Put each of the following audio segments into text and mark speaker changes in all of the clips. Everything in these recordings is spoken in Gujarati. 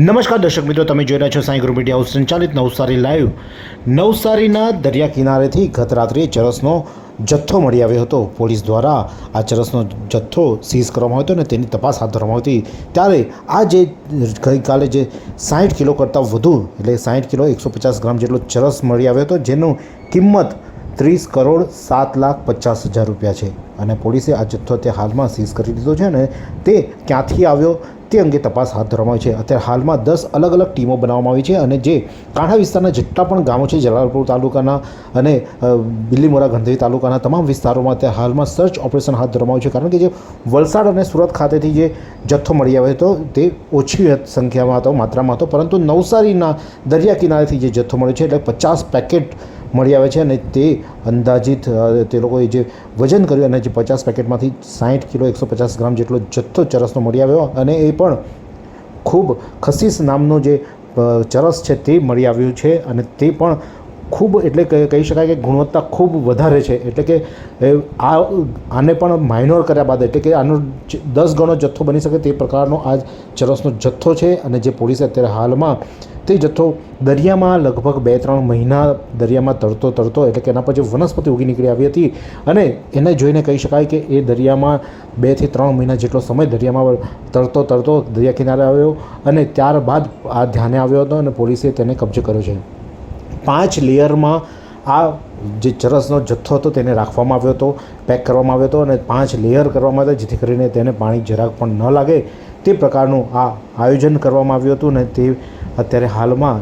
Speaker 1: નમસ્કાર દર્શક મિત્રો, તમે જોઈ રહ્યા છો સાંઈ ગ્રુપ મીડિયા હાઉસ સંચાલિત નવસારી લાઈવ. નવસારીના દરિયા કિનારેથી ગત રાત્રે ચરસનો જથ્થો મળી આવ્યો હતો. પોલીસ દ્વારા આ ચરસનો જથ્થો સીઝ કરવામાં આવ્યો હતો અને તેની તપાસ હાથ ધરવામાં હતી. ત્યારે આ જે ગઈકાલે જે સાઠ કિલો કરતાં વધુ, એટલે સાઠ કિલો એકસો પચાસ ગ્રામ જેટલો ચરસ મળી આવ્યો હતો, જેનું કિંમત ત્રીસ કરોડ સાત લાખ પચાસ હજાર રૂપિયા છે. અને પોલીસે આ જથ્થો તે હાલમાં સીઝ કરી દીધો છે અને તે ક્યાંથી આવ્યો તે અંગે તપાસ હાથ ધરવામાં આવી છે. અત્યારે હાલમાં દસ અલગ અલગ ટીમો બનાવવામાં આવી છે અને જે કાંઠા વિસ્તારના જેટલા પણ ગામો છે, જલાલપુર તાલુકાના અને બિલીમોરા, ગંધેરી તાલુકાના તમામ વિસ્તારોમાં અત્યારે હાલમાં સર્ચ ઓપરેશન હાથ ધરવામાં આવ્યું છે. કારણ કે જે વલસાડ અને સુરત ખાતેથી જે જથ્થો મળી આવ્યો હતો, તે ઓછી સંખ્યામાં હતો, માત્રામાં હતો. પરંતુ નવસારીના દરિયા કિનારેથી જે જથ્થો મળ્યો છે, એટલે પચાસ પેકેટ મળી આવે છે અને તે અંદાજિત તે લોકોએ જે વજન કર્યું અને જે પચાસ પેકેટમાંથી સાઠ કિલો એકસો પચાસ ગ્રામ જેટલો જથ્થો ચરસનો મળી આવ્યો અને એ પણ ખૂબ ખસીસ નામનો જે ચરસ છે તે મળી આવ્યું છે અને તે પણ ખૂબ એટલે કહી શકાય કે ગુણવત્તા ખૂબ વધારે છે. એટલે કે આ, આને પણ માઇનોર કર્યા બાદ, એટલે કે આનો દસ ગણો જથ્થો બની શકે તે પ્રકારનો આ ચરસનો જથ્થો છે અને જે પોલીસે અત્યારે હાલમાં તે જથ્થો દરિયામાં લગભગ બે ત્રણ મહિના દરિયામાં તરતો તરતો એટલે કે એના પર જે વનસ્પતિ ઉગી નીકળી આવી હતી અને એને જોઈને કહી શકાય કે એ દરિયામાં બેથી ત્રણ મહિના જેટલો સમય દરિયામાં તરતો તરતો દરિયા કિનારે આવ્યો અને ત્યારબાદ આ ધ્યાને આવ્યો હતો અને પોલીસે તેને કબજે કર્યો છે. પાંચ લેયરમાં આ જે ચરસનો જથ્થો હતો તેને રાખવામાં આવ્યો હતો, પેક કરવામાં આવ્યો હતો અને પાંચ લેયર કરવામાં આવ્યા જેથી કરીને તેને પાણી જરાક પણ ન લાગે. તે પ્રકારનું આ આયોજન કરવામાં આવ્યું હતું અને તે અત્યારે હાલમાં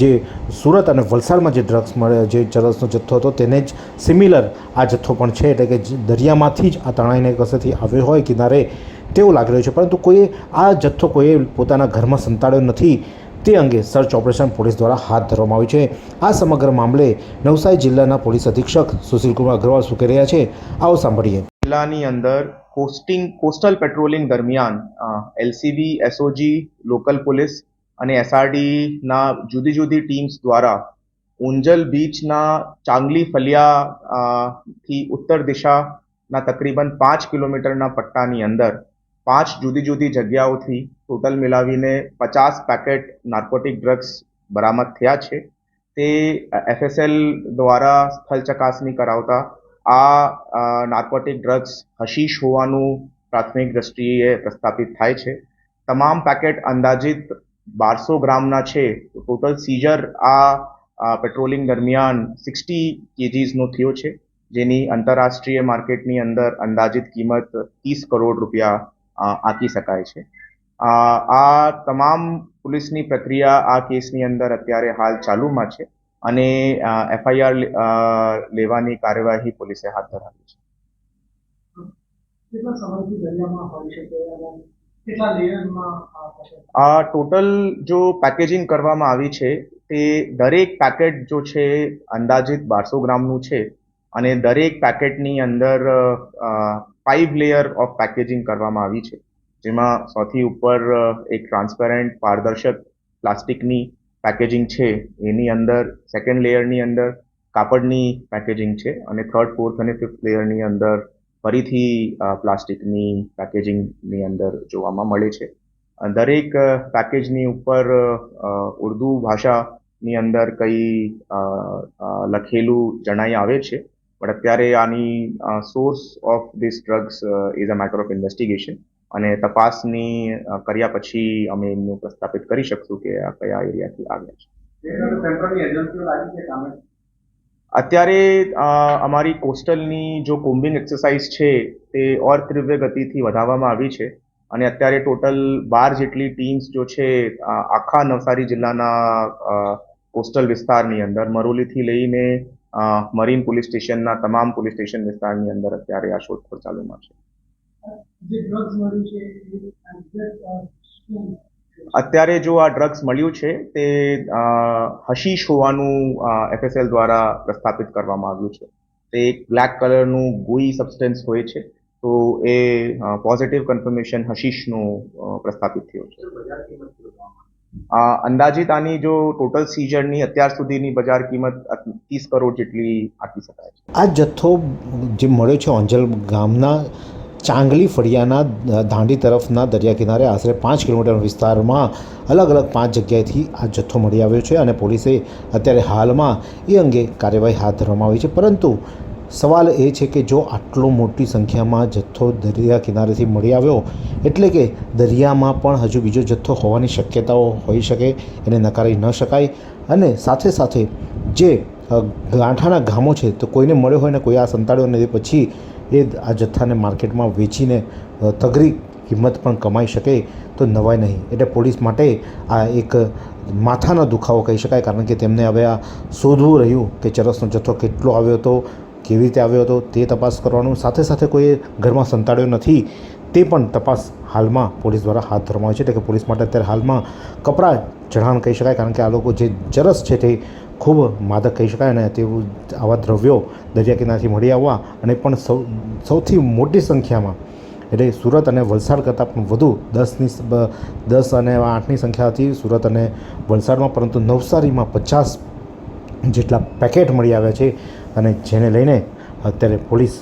Speaker 1: જે સુરત અને વલસાડમાં જે ડ્રગ્સ મળે, જે ચરસનો જથ્થો હતો તેને જ સિમિલર આ જથ્થો પણ છે એટલે કે દરિયામાંથી જ આ તણાઈને કસેથી આવ્યો હોય કિનારે તેવું લાગી રહ્યું છે. પરંતુ કોઈએ આ જથ્થો કોઈએ પોતાના ઘરમાં સંતાડ્યો નથી તે અંગે સર્ચ ઓપરેશન પોલીસ દ્વારા હાથ ધરવામાં આવ્યું છે. આ સમગ્ર મામલે નવસારી જિલ્લાના પોલીસ અધિક્ષક સુશીલકુમાર અગ્રવાલ શું રહ્યા છે? આવો સાંભળીએ.
Speaker 2: જિલ્લાની અંદર કોસ્ટિંગ કોસ્ટલ પેટ્રોલિંગ દરમિયાન એલસીબી એસઓજી લોકલ પોલીસ અને એસઆરડીના જુદી જુદી ટીમ્સ દ્વારા ઉંજલ બીચના ચાંગલી ફલિયા થી ઉત્તર દિશાના તકરીબન પાંચ કિલોમીટરના પટ્ટાની અંદર પાંચ જુદી જુદી જગ્યાઓથી ટોટલ મિલાવીને પચાસ પેકેટ નાર્કોટિક ડ્રગ્સ બરામદ થયા છે તે એફએસએલ દ્વારા સ્થળ ચકાસણી કરાવતા આ નાર્કોટિક ડ્રગ્સ હશીશ હોવાનું પ્રાથમિક દ્રષ્ટિએ પ્રસ્થાપિત થાય છે. તમામ પેકેટ અંદાજિત બારસો ગ્રામના છે. ટોટલ સીઝર આ પેટ્રોલિંગ દરમિયાન સિક્સટી કેજીસનો થયો છે. જેની આંતરરાષ્ટ્રીય માર્કેટની અંદર અંદાજિત કિંમત ત્રીસ કરોડ રૂપિયા આંકી શકાય છે. આ તમામ પોલીસની પ્રક્રિયા આ કેસની અંદર અત્યારે હાલ ચાલુમાં છે. અને એફઆઈઆર લેવાની કાર્યવાહી પોલીસે હાથ ધરાવી છે.
Speaker 3: આ
Speaker 2: ટોટલ જો પેકેજિંગ કરવામાં આવી છે તે દરેક પેકેટ જો છે અંદાજિત બારસો ગ્રામનું છે અને દરેક પેકેટની અંદર ફાઇવ લેયર ઓફ પેકેજિંગ કરવામાં આવી છે. જેમાં સૌથી ઉપર એક ટ્રાન્સપેરન્ટ પારદર્શક પ્લાસ્ટિકની પેકેજિંગ છે, એની અંદર સેકન્ડ લેયરની અંદર કાપડની પેકેજિંગ છે અને થર્ડ ફોર્થ અને ફિફ્થ લેયરની અંદર ફરીથી પ્લાસ્ટિકની પેકેજિંગની અંદર જોવામાં મળે છે. દરેક પેકેજની ઉપર ઉર્દુ ભાષાની અંદર કઈ લખેલું જણાઈ આવે છે, પણ અત્યારે આની source of this drugs is a matter of investigation અને તપાસની કર્યા પછી અમે એમનું પ્રસ્થાપિત કરી શકશું કે આ કયા એરિયાથી આવ્યા છે. અત્યારે અમારી કોસ્ટલની જો કોમ્બિંગ એક્સરસાઇઝ છે, તે ઓર તીવ્ર ગતિથી વધારવામાં આવી છે. અને અત્યારે ટોટલ બાર જેટલી ટીમ્સ જો છે આખા નવસારી જિલ્લાના કોસ્ટલ વિસ્તારની અંદર મરોલીથી લઈને મરીન પોલીસ સ્ટેશનના તમામ પોલીસ સ્ટેશન વિસ્તારની અંદર અત્યારે આ શોધખોળ ચાલુમાં છે. અત્યારે જો આ ડ્રગ્સ મળ્યું છે તે હશીશ હોવાનું એફએસએલ દ્વારા પ્રસ્થાપિત કરવામાં આવ્યું છે. તે એક બ્લેક કલરનું ગોઈ સબસ્ટન્સ હોય છે તો એ પોઝિટિવ કન્ફર્મેશન હશીશનું પ્રસ્થાપિત થયું છે. અ, અંદાજિત આની જો ટોટલ સીઝરની અત્યાર સુધીની બજાર કિંમત ત્રીસ કરોડ જેટલી આપી શકાય છે.
Speaker 1: આ જથ્થો જે મળ્યો છે ઓંજલ ગામના ચાંગલી ફળિયાના દાંડી તરફના દરિયા કિનારે આશરે પાંચ કિલોમીટર વિસ્તારમાં અલગ અલગ પાંચ જગ્યાએથી આ જથ્થો મળી આવ્યો છે અને પોલીસે અત્યારે હાલમાં એ અંગે કાર્યવાહી હાથ ધરવામાં આવી છે. પરંતુ સવાલ એ છે કે જો આટલો મોટી સંખ્યામાં જથ્થો દરિયા કિનારેથી મળી આવ્યો, એટલે કે દરિયામાં પણ હજુ બીજો જથ્થો હોવાની શક્યતાઓ હોઈ શકે, એને નકારી ન શકાય. અને સાથે સાથે જે ગાંઠાના ગામો છે, તો કોઈને મળ્યો હોય ને કોઈ આ સંતાડ્યો ને પછી એ આ જથ્થાને માર્કેટમાં વેચીને તગરી કિંમત પણ કમાઈ શકે તો નવાય નહીં. એટલે પોલીસ માટે આ એક માથાનો દુખાવો કહી શકાય, કારણ કે તેમને હવે આ શોધવું રહ્યું કે ચરસનો જથ્થો કેટલો આવ્યો હતો, કેવી રીતે આવ્યો હતો, તે તપાસ કરવાનું. સાથે સાથે કોઈ ઘરમાં સંતાડ્યો નથી, તે પણ તપાસ હાલમાં પોલીસ દ્વારા હાથ ધરવામાં આવે છે. એટલે કે પોલીસ માટે અત્યારે હાલમાં કપરા ચઢાણ કહી શકાય, કારણ કે આ લોકો જે ચરસ છે તે ખૂબ માદક કહી શકાય અને તેવું આવા દ્રવ્યો દરિયા કિનારેથી મળી આવવા અને પણ સૌ, સૌથી મોટી સંખ્યામાં, એટલે સુરત અને વલસાડ કરતાં પણ વધુ દસની દસ અને આઠની સંખ્યા હતી સુરત અને વલસાડમાં, પરંતુ નવસારીમાં પચાસ જેટલા પેકેટ મળી આવ્યા છે અને જેને લઈને અત્યારે પોલીસ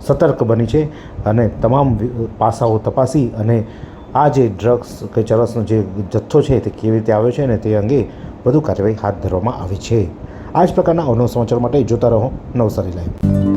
Speaker 1: સતર્ક બની છે અને તમામ પાસાઓ તપાસી અને આ જે ડ્રગ્સ કે ચરસનો જે જથ્થો છે તે કેવી રીતે આવ્યો છે અને તે અંગે વધુ કાર્યવાહી હાથ ધરવામાં આવી છે. આ જ પ્રકારના અવનવ સમાચાર માટે જોતા રહો નવસારી લાઈવ.